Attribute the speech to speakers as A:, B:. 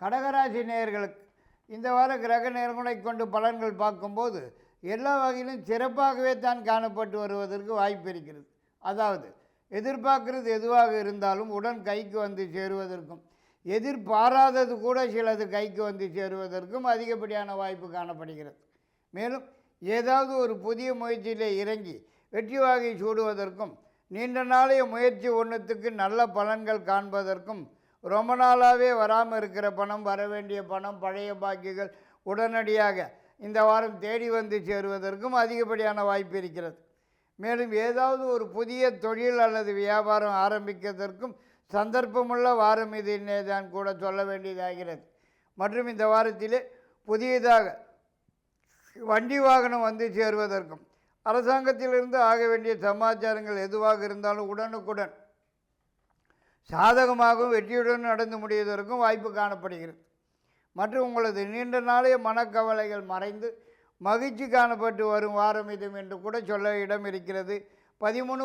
A: கடகராசி நேயர்களுக்கு இந்த வார கிரக நேரங்களை கொண்டு பலன்கள் பார்க்கும்போது எல்லா வகையிலும் சிறப்பாகவே தான் காணப்பட்டு வருவதற்கு வாய்ப்பு இருக்கிறது. அதாவது எதிர்பார்க்கிறது எதுவாக இருந்தாலும் உடன் கைக்கு வந்து சேருவதற்கும் எதிர்பாராதது கூட சிலது கைக்கு வந்து சேருவதற்கும் அதிகப்படியான வாய்ப்பு காணப்படுகிறது. மேலும் ஏதாவது ஒரு புதிய முயற்சியில் இறங்கி வெற்றி வாகை சூடுவதற்கும் நீண்ட நாளைய முயற்சி ஒன்றுத்துக்கு நல்ல பலன்கள் காண்பதற்கும் ரொம்ப நாளாகவே வராமல் இருக்கிற பணம் வர வேண்டிய பணம் பழைய பாக்கிகள் உடனடியாக இந்த வாரம் தேடி வந்து சேருவதற்கும் அதிகப்படியான வாய்ப்பு இருக்கிறது. மேலும் ஏதாவது ஒரு புதிய தொழில் அல்லது வியாபாரம் ஆரம்பிக்கிறதற்கும் சந்தர்ப்பமுள்ள வாரம் இது தான் கூட சொல்ல வேண்டியதாகிறது. மற்றும் இந்த வாரத்திலே புதியதாக வண்டி வாகனம் வந்து சேருவதற்கும் அரசாங்கத்திலிருந்து ஆக வேண்டிய சமாச்சாரங்கள் எதுவாக இருந்தாலும் உடனுக்குடன் சாதகமாகவும் வெற்றியுடன் நடந்து முடிவதற்கும் வாய்ப்பு காணப்படுகிறது. மற்றும் உங்களது நீண்ட நாளைய மனக்கவலைகள் மறைந்து மகிழ்ச்சி காணப்பட்டு வரும் வாரம் இது என்று கூட சொல்ல இடம் இருக்கிறது. பதிமூணு